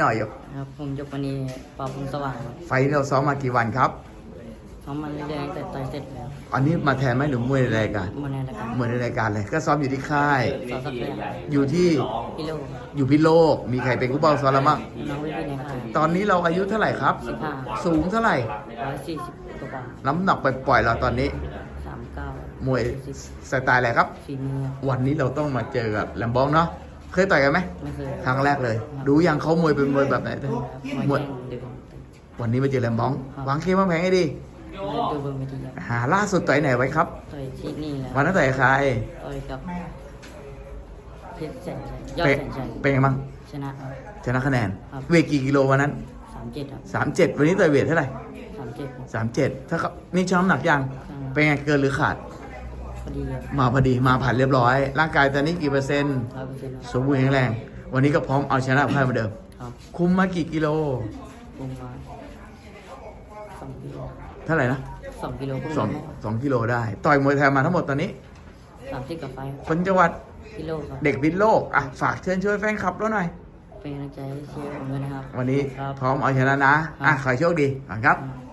หน่อยครับผมยกวันนี้ปอพุงสว่างครับไฟท์เราซ้อมมากี่วันครับเขามาเรื่อยๆตั้งแต่ต่อยเสร็จแล้วอันนี้มาแทนไหมหรือมวยในรายการหมดในรายการมวยในรายการเลย ก็ซ้อมอยู่ที่ค่าย สอสักเรื่องอยู่ที่พี่โลอยู่พิโลก มีใครเป็นผู้บังซ้อมแล้วมั้งน้องวิพีในค่ายตอนนี้เราอายุเท่าไหร่ครับ สิบห้าสูงเท่าไหร่ ร้อยสี่สิบกว่าน้ำหนักไปปล่อยๆเราตอนนี้ สามเก้ามวยสไตล์อะไรครับ ฝีมือ วันนี้เราต้องมาเจอกับแลมบองเนาะ เคยต่อยกันไหมไม่เคยครั้งแรกเลย ดูยังเขามวยเป็นมวยแบบไหนครับมมววยยแข่งดึงวันนี้มาเจอแลมบองวางเคมวางแผงให้ดีดูเบอร์ไม่ดีครับหาล่าสุดต่อยไหนไว้ครับต่อยที่นี่แหละวันนั้นต่อยใครต่อยกับเพชรแสนชัยยอดเป็นแสนชัยเป็นไงบ้างชนะครับชนะคะแนนครับเวทกี่กิโลวันนั้นสามเจ็ดครับสามเจ็ดวันนี้ต่อยเวทเท่าไหร่สามเจ็ดสามเจ็ดถ้าเขานี่ช้อมหนักยังเป็นไงเกินหรือขาดพ อดีครับมาพอดีมาผ่านเรียบร้อย ร่างกายตอนนี้กี่เปอร์เซ็นต์ ร้อยเปอร์เซ็นต์สมบูรณ์แข็งแรง วันนี้ก็พร้อมเอาชนะพ่ายเหมือนเดิม ครับ คุมมากี่กิโล ลงมาสองกิโลเท่าไหร่นะสองกิโลพุ่งสองมาสองกิโลได้ ต่อยมวยไทยมาทั้งหมดตอนนี้ สามสิบกับไฟคนจังหวัดกิโลครับ เด็กพิษโลก อะ ฝากเชิญช่วยแฟนคลับเราหน่อย เป็นกำลังใจให้เชียร์ผมด้วยนะครับวันนี้ครับ พร้อมเอาชนะนะ อะ ขอให้โชคดีก่อนครับครับ